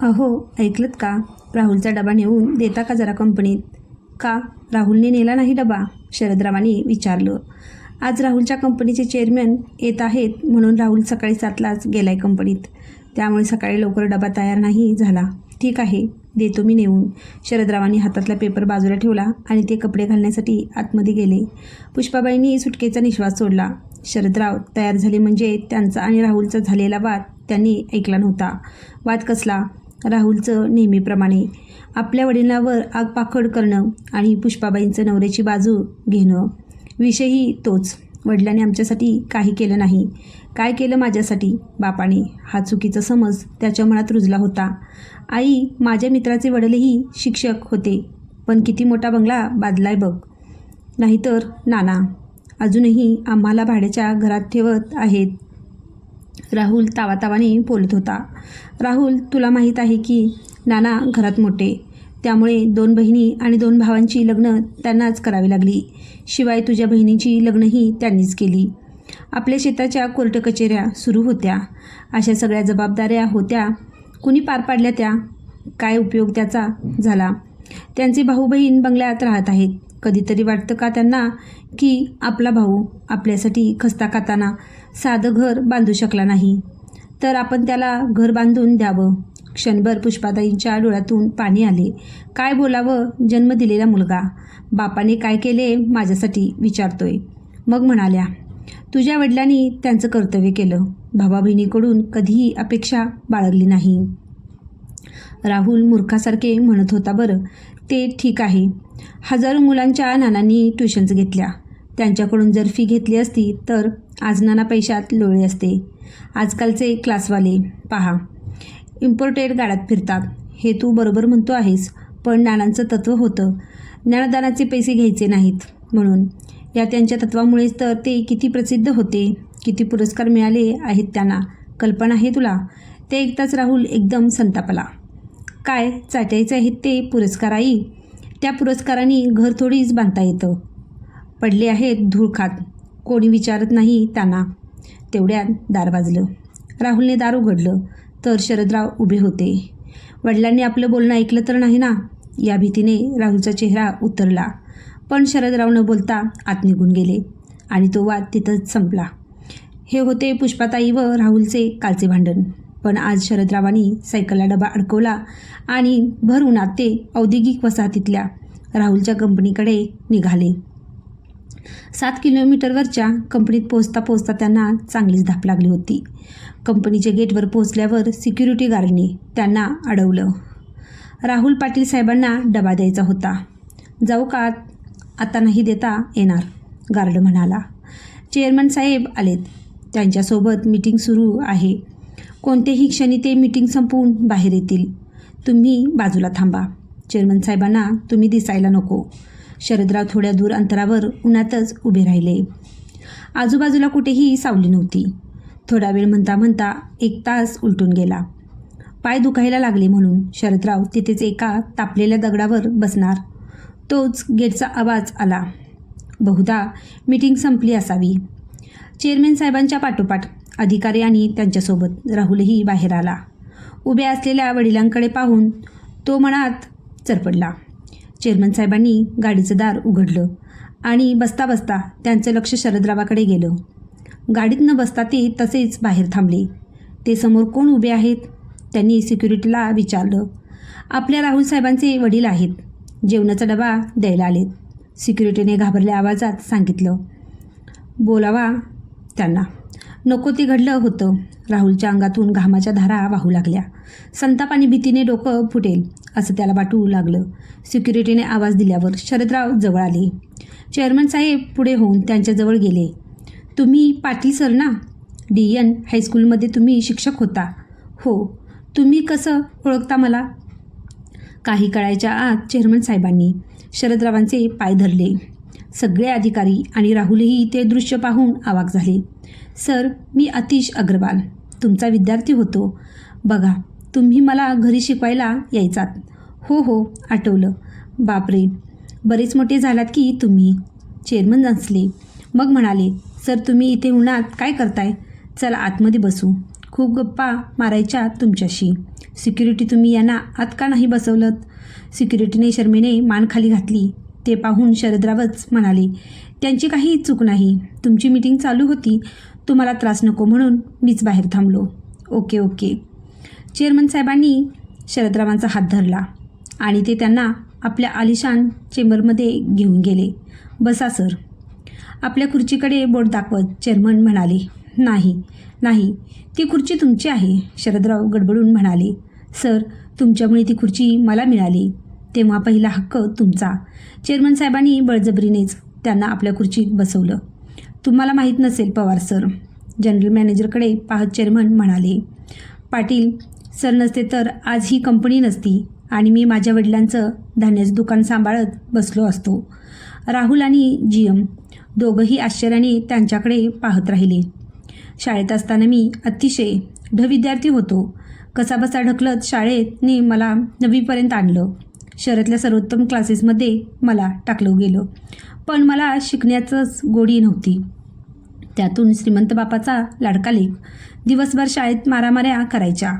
अहो ऐकलत का? राहुलचा डबा नेऊन देता का जरा कंपनीत? का? राहुलने नेला नाही डबा? शरदरावांनी विचारलं. आज राहुलच्या कंपनीचे चेअरमॅन येत आहेत म्हणून राहुल सकाळी सातलाच गेलाय कंपनीत. त्यामुळे सकाळी लवकर डबा तयार नाही झाला. ठीक आहे देतो मी नेऊन. शरदरावांनी हातातला पेपर बाजूला ठेवला आणि ते कपडे घालण्यासाठी आतमध्ये गेले. पुष्पाबाईंनी सुटकेचा निश्वास सोडला. शरदराव तयार झाले म्हणजे त्यांचा आणि राहुलचा झालेला वाद त्यांनी ऐकला नव्हता. वाद कसला? राहुलचं नेहमीप्रमाणे आपल्या वडिलांवर आगपाखड करणं आणि पुष्पाबाईंचं नवऱ्याची बाजू घेणं. विषयही तोच. वडिलांनी आमच्यासाठी काही केलं नाही. काय केलं माझ्यासाठी? बापाने. हा चुकीचा समज त्याच्या मनात रुजला होता. आई माझ्या मित्राचे वडीलही शिक्षक होते. पण किती मोठा बंगला बादलाय बघ. नाहीतर नाना. अजूनही आम्हाला भाड्याच्या घरात ठेवत आहेत. राहुल तावातावाने बोलत होता. राहुल तुला माहीत आहे की नाना घरात मोठे. त्यामुळे दोन बहिणी आणि दोन भावांची लग्न त्यांनाच करावी लागली. शिवाय तुझ्या बहिणीची लग्नही त्यांनीच केली. आपल्या शेताच्या कोर्ट कचेऱ्या सुरू होत्या. अशा सगळ्या जबाबदाऱ्या होत्या. कुणी पार पाडल्या त्या? काय उपयोग त्याचा झाला? त्यांचे भाऊ बहीण बंगल्यात राहत आहेत. कधीतरी वाटतं का त्यांना की आपला भाऊ आपल्यासाठी खस्ता खाताना साधं घर बांधू शकला नाही. तर आपण त्याला घर बांधून द्यावं. क्षणभर पुष्पाताईंच्या डोळ्यातून पाणी आले. काय बोलावं? जन्म दिलेला मुलगा. बापाने काय केले? माझ्यासाठी विचारतोय. मग म्हणाल्या तुझ्या वडिलांनी त्यांचं कर्तव्य केलं. भावा बहिणीकडून कधीही अपेक्षा बाळगली नाही. राहुल मूर्खासारखे म्हणत होता बरं ते ठीक आहे. हजारो मुलांच्या नानांनी ट्युशन्स घेतल्या. त्यांच्याकडून जर फी घेतली असती तर आज नाना पैशात लोळी असते. आजकालचे क्लासवाले पहा. इम्पोर्टेड गाड्यात फिरतात. हे तू बरोबर म्हणतो आहेस पण नानांचं तत्त्व होतं. ज्ञानदानाचे पैसे घ्यायचे नाहीत म्हणून. या त्यांच्या तत्वामुळेच तर ते किती प्रसिद्ध होते किती पुरस्कार मिळाले आहेत त्यांना. कल्पना आहे तुला? ते ऐकताच राहुल एकदम संतापला. काय चाटायचं आहेत ते पुरस्कार आई? त्या पुरस्कारांनी घर थोडीच बांधता येतं. पडले आहेत धूळ खात. कोणी विचारत नाही त्यांना. तेवढ्यात दार वाजलं. राहुलने दार उघडलं. तर शरदराव उभे होते. वडिलांनी आपलं बोलणं ऐकलं तर नाही ना? या भीतीने राहुलचा चेहरा उतरला. पण शरदराव न बोलता आत निघून गेले आणि तो वाद तिथंच संपला. हे होते पुष्पाताई व राहुलचे कालचे भांडण. पण आज शरदरावांनी सायकलला डबा अडकवला आणि भर उन्हात ते औद्योगिक वसाहतीतल्या राहुलच्या कंपनीकडे निघाले. सात किलोमीटरवरच्या कंपनीत पोहोचता पोहोचता त्यांना चांगलीच धाप लागली होती. कंपनीच्या गेटवर पोहोचल्यावर सिक्युरिटी गार्डने त्यांना अडवलं. राहुल पाटील साहेबांना डबा द्यायचा होता. जाऊ का आता? नाही देता येणार गार्ड म्हणाला. चेअरमन साहेब आलेत. त्यांच्यासोबत मीटिंग सुरू आहे. कोणत्याही क्षणी ते मीटिंग संपवून बाहेर येतील. तुम्ही बाजूला थांबा. चेअरमन साहेबांना तुम्ही दिसायला नको. शरदराव थोड्या दूर अंतरावर उन्हातच उभे राहिले. आजूबाजूला कुठेही सावली नव्हती. थोडा वेळ म्हणता म्हणता एक तास उलटून गेला. पाय दुखायला लागले म्हणून शरदराव तिथेच एका तापलेल्या दगडावर बसणार. तोच गेटचा आवाज आला. बहुधा मीटिंग संपली असावी. चेअरमॅन साहेबांच्या पाठोपाठ अधिकारी आणि त्यांच्यासोबत राहुलही बाहेर आला. उभ्या असलेल्या वडिलांकडे पाहून तो मनात चरपडला. चेअरमन साहेबांनी गाडीचं दार उघडलं आणि बसता बसता त्यांचं लक्ष शरदरावाकडे गेलं. गाडीत न बसता ते तसेच बाहेर थांबले. ते समोर कोण उभे आहेत? त्यांनी सिक्युरिटीला विचारलं. आपल्या राहुल साहेबांचे वडील आहेत. जेवणाचा डबा द्यायला आलेत. सिक्युरिटीने घाबरल्या आवाजात सांगितलं. बोलावा त्यांना. नको ते घडलं होतं. राहुलच्या अंगातून घामाच्या धारा वाहू लागल्या. संताप आणि भीतीने डोकं फुटेल असं त्याला वाटू लागलं. सिक्युरिटीने आवाज दिल्यावर शरदराव जवळ आले. चेअरमन साहेब पुढे होऊन त्यांच्याजवळ गेले. तुम्ही पाटील सर ना? डी एन हायस्कूलमध्ये तुम्ही शिक्षक होता. हो. तुम्ही कसं ओळखता मला? काही काळाच्या आत चेअरमन साहेबांनी शरदरावांचे पाय धरले. सगळे अधिकारी आणि राहुलही ते दृश्य पाहून आवाक झाले. सर मी अतिश अग्रवाल. तुमचा विद्यार्थी होतो. बघा तुम्ही मला घरी शिकवायला यायचात. हो हो आठवलं. बापरे बरेच मोठे झालात की तुम्ही. चेअरमन नसले मग म्हणाले सर तुम्ही इथे उन्हात काय करताय? चला आतमध्ये बसू. खूप गप्पा मारायच्या तुमच्याशी. सिक्युरिटी तुम्ही यांना आत का नाही बसवलं सिक्युरिटीने शर्मेने मान खाली घातली. ते पाहून शरदरावच म्हणाले त्यांची काही चूक नाही. तुमची मीटिंग चालू होती. तुम्हाला त्रास नको म्हणून मीच बाहेर थांबलो. Okay okay. चेअरमन साहेबांनी शरदरावांचा हात धरला आणि ते त्यांना आपल्या आलिशान चेंबरमध्ये घेऊन गेले. बसा सर. आपल्या खुर्चीकडे बोट दाखवत चेअरमन म्हणाले. नाही नाही. ती खुर्ची तुमची आहे शरदराव गडबडून म्हणाले. सर तुमच्यामुळे ती खुर्ची मला मिळाली. तेव्हा पहिला हक्क तुमचा. चेअरमन साहेबांनी बळजबरीनेच त्यांना आपल्या खुर्चीत बसवलं. तुम्हाला माहीत नसेल पवार सर जनरल मॅनेजरकडे पाहत चेअरमन म्हणाले पाटील सर नसते तर आज ही कंपनी नसती आणि मी माझ्या वडिलांचं धान्याचं दुकान सांभाळत बसलो असतो. राहुल आणि जी एम दोघंही आश्चर्याने त्यांच्याकडे पाहत राहिले. शाळेत असताना मी अतिशय ढ विद्यार्थी होतो. कसाबसा ढकलत शाळेतने मला नववीपर्यंत आणलं. शहरातल्या सर्वोत्तम क्लासेसमध्ये मला टाकलं गेलं. पण मला शिकण्याचंच गोडी नव्हती. त्यातून श्रीमंत बापाचा लाडका लेख दिवसभर शाळेत मारामाऱ्या करायच्या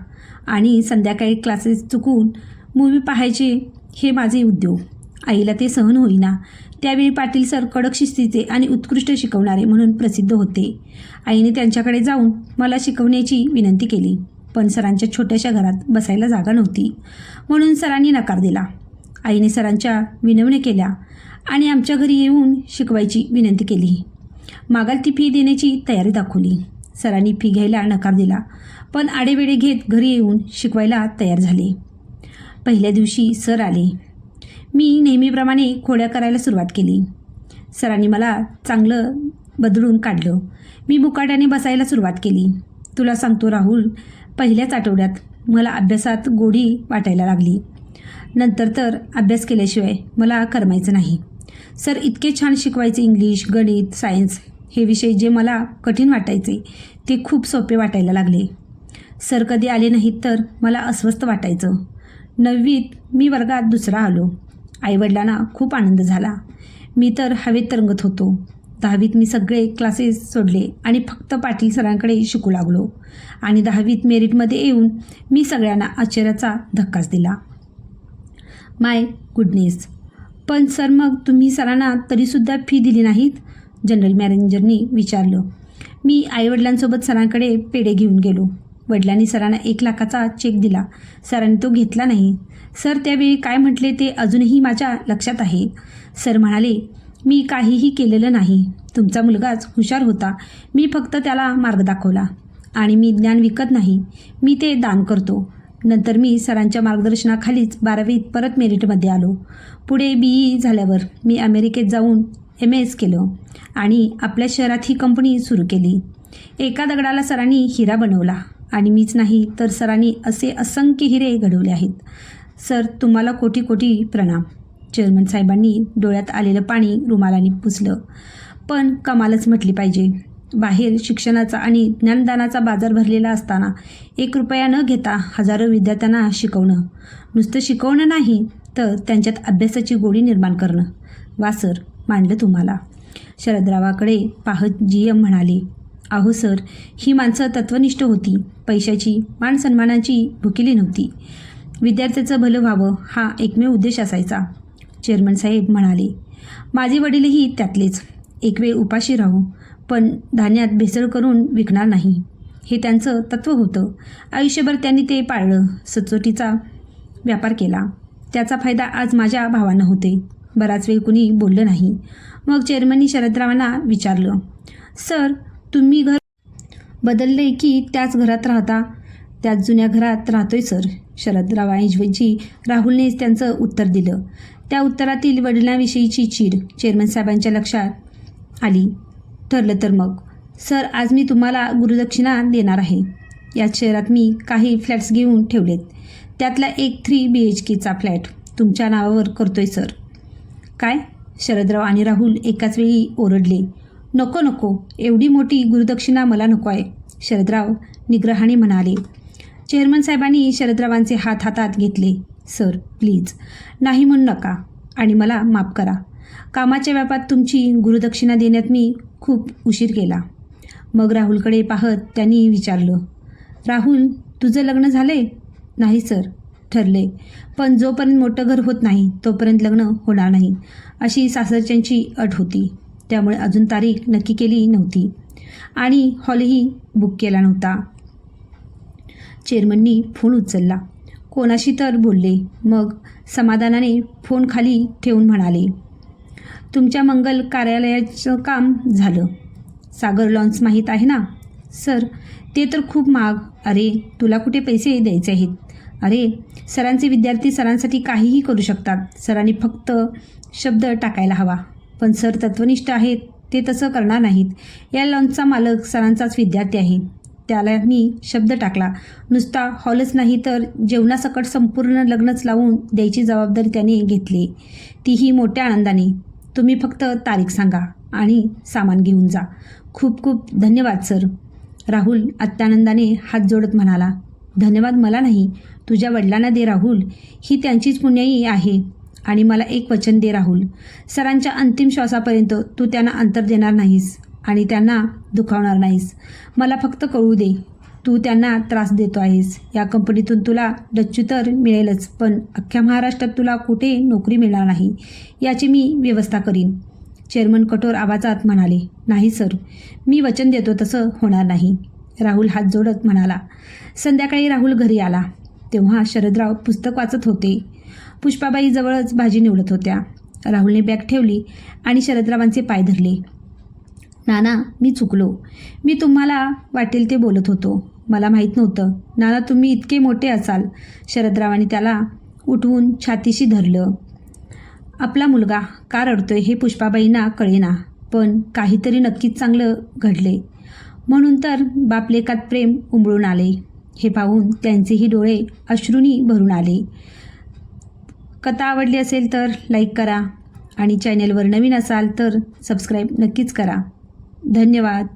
आणि संध्याकाळी क्लासेस चुकून मूवी पाहायचे हे माझे उद्योग. आईला ते सहन होईना. त्यावेळी पाटील सर कडक शिस्तीचे आणि उत्कृष्ट शिकवणारे म्हणून प्रसिद्ध होते. आईने त्यांच्याकडे जाऊन मला शिकवण्याची विनंती केली. पण सरांच्या छोट्याशा घरात बसायला जागा नव्हती. म्हणून सरांनी नकार दिला. आईने सरांच्या विनवण्या केल्या आणि आमच्या घरी येऊन शिकवायची विनंती केली. मागाल ती फी देण्याची तयारी दाखवली. सरांनी फी घ्यायला नकार दिला पण आडेवेडे घेत घरी येऊन शिकवायला तयार झाले. पहिल्या दिवशी सर आले. मी नेहमीप्रमाणे खोड्या करायला सुरुवात केली. सरांनी मला चांगलं बदलून काढलं. मी मुकाट्याने बसायला सुरुवात केली. तुला सांगतो राहुल पहिल्याच आठवड्यात मला अभ्यासात गोडी वाटायला लागली. नंतर तर अभ्यास केल्याशिवाय मला करमायचं नाही. सर इतके छान शिकवायचे इंग्लिश गणित सायन्स हे विषय जे मला कठीण वाटायचे ते खूप सोपे वाटायला लागले. सर कधी आले नाहीत तर मला अस्वस्थ वाटायचं. नववीत मी वर्गात दुसरा आलो. आईवडिलांना खूप आनंद झाला. मी तर हवेत तरंगत होतो. दहावीत मी सगळे क्लासेस सोडले आणि फक्त पाटील सरांकडे शिकू लागलो. आणि दहावीत मेरिटमध्ये येऊन मी सगळ्यांना आश्चर्याचा धक्काच दिला. माय गुडनेस. पण सर मग तुम्ही सरांना तरीसुद्धा फी दिली नाहीत? जनरल मॅनेजरनी विचारलं. मी आईवडिलांसोबत सरांकडे पेढे घेऊन गेलो. वडिलांनी सरांना एक लाखाचा चेक दिला. सरांनी तो घेतला नाही. सर त्यावेळी काय म्हटले ते अजूनही माझ्या लक्षात आहे. सर म्हणाले मी काहीही केलेलं नाही. तुमचा मुलगाच हुशार होता. मी फक्त त्याला मार्ग दाखवला. आणि मी ज्ञान विकत नाही. मी ते दान करतो. नंतर मी सरांच्या मार्गदर्शनाखालीच बारावीत परत मेरिटमध्ये आलो. पुढे बी ई झाल्यावर मी अमेरिकेत जाऊन एम एस केलं आणि आपल्या शहरात ही कंपनी सुरू केली. एका दगडाला सरांनी हिरा बनवला आणि मीच नाही तर सरांनी असे असंख्य हिरे घडवले आहेत. सर तुम्हाला कोटी कोटी प्रणाम. चेअरमन साहेबांनी डोळ्यात आलेलं पाणी रुमालाने पुसलं. पण कमालच म्हटली पाहिजे. बाहेर शिक्षणाचा आणि ज्ञानदानाचा बाजार भरलेला असताना एक रुपया न घेता हजारो विद्यार्थ्यांना शिकवणं. नुसतं शिकवणं नाही तर त्यांच्यात अभ्यासाची गोडी निर्माण करणं. वा सर मांडलं तुम्हाला. शरदरावाकडे पाहत जी एम म्हणाले अहो सर ही माणसं तत्वनिष्ठ होती. पैशाची मान सन्मानाची भुकेली नव्हती. विद्यार्थ्याचं भलं व्हावं हा एकमेव उद्देश असायचा. चेअरमन साहेब म्हणाले माझे वडीलही त्यातलेच. एक वेळ उपाशी राहू. पण धान्यात भेसळ करून विकणार नाही. हे त्यांचं तत्त्व होतं. आयुष्यभर त्यांनी ते पाळलं सचोटीचा व्यापार केला. त्याचा फायदा आज माझ्या भावांना होते बराच वेळ कुणी बोललं नाही. मग चेअरमननी शरदरावांना विचारलं सर तुम्ही घर बदलले की त्याच घरात राहता? त्याच जुन्या घरात राहतोय सर. शरदरावांऐवजी राहुलनेच त्यांचं उत्तर दिलं. त्या उत्तरातील वडिलांविषयीची चीड चेअरमन साहेबांच्या लक्षात आली. ठरलं तर मग. सर आज मी तुम्हाला गुरुदक्षिणा देणार आहे. या शहरात मी काही फ्लॅट्स घेऊन ठेवलेत. त्यातला एक थ्री बी एच केचा फ्लॅट. तुमच्या नावावर करतोय सर. काय? शरदराव आणि राहुल एकाच वेळी ओरडले. नको नको. एवढी मोठी गुरुदक्षिणा मला नको आहे. शरदराव निग्रहाने म्हणाले. चेअरमन साहेबांनी शरदरावांचे हात हातात घेतले. Sir please. नाही म्हणू नका. आणि मला माफ करा. कामाच्या व्यापात तुमची गुरुदक्षिणा देण्यात मी खूप उशीर केला. मग राहुलकडे पाहत त्यांनी विचारलं राहुल तुझं लग्न झाले नाही सर. ठरले. पण जोपर्यंत मोठं घर होत नाही तोपर्यंत लग्न होणार नाही. अशी सासरच्यांची अट होती. त्यामुळे अजून तारीख नक्की केली नव्हती. आणि हॉलही बुक केला नव्हता. चेअरमननी फोन उचलला. कोणाशी तर बोलले. मग समाधानाने फोन खाली ठेवून म्हणाले तुमच्या मंगल कार्यालयाचं काम झालं. सागर लॉन्स माहीत आहे ना? सर ते तर खूप महाग. अरे तुला कुठे पैसे द्यायचे आहेत? अरे सरांचे विद्यार्थी सरांसाठी काहीही करू शकतात. सरांनी फक्त शब्द टाकायला हवा. पण सर तत्वनिष्ठ आहेत. ते तसं करणार नाहीत. या लॉन्सचा मालक सरांचाच विद्यार्थी आहे. त्याला मी शब्द टाकला. नुसता हॉलच नाही तर जेवणासकट संपूर्ण लग्नच लावून द्यायची जबाबदारी त्याने घेतली. तीही मोठ्या आनंदाने. तुम्ही फक्त तारीख सांगा आणि सामान घेऊन जा. खूप खूप धन्यवाद सर. राहुल अत्यानंदाने हात जोडत म्हणाला धन्यवाद मला नाही. तुझ्या वडिलांना दे राहुल. ही त्यांचीच पुण्याई आहे आणि मला एक वचन दे राहुल. सरांच्या अंतिम श्वासापर्यंत तू त्यांना अंतर देणार नाहीस आणि त्यांना दुखावणार नाहीस. मला फक्त कळू दे. तू त्यांना त्रास देतो आहेस. या कंपनीतून तुला डच्चू तर मिळेलच पण अख्ख्या महाराष्ट्रात तुला कुठे नोकरी मिळणार नाही याची मी व्यवस्था करीन. चेअरमन कठोर आवाजात म्हणाले नाही सर. मी वचन देतो तसं होणार नाही. राहुल हात जोडत म्हणाला. संध्याकाळी राहुल घरी आला. तेव्हा शरदराव पुस्तक वाचत होते. पुष्पाबाई जवळच भाजी निवडत होत्या. राहुलने बॅग ठेवली आणि शरदरावांचे पाय धरले. नाना मी चुकलो. मी तुम्हाला वाटेल ते बोलत होतो. मला माहीत नव्हतं. नाना तुम्ही इतके मोठे असाल. शरदरावांनी त्याला उठवून छातीशी धरलं. आपला मुलगा का रडतोय हे पुष्पाबाईंना कळेना पण काहीतरी नक्कीच चांगलं घडले. म्हणून तर बापलेकात प्रेम उमळून आले. हे पाहून त्यांचेही डोळे अश्रुनी भरून आले. कथा आवडली असेल तर लाईक करा आणि चॅनेलवर नवीन असाल तर सबस्क्राईब नक्कीच करा. धन्यवाद.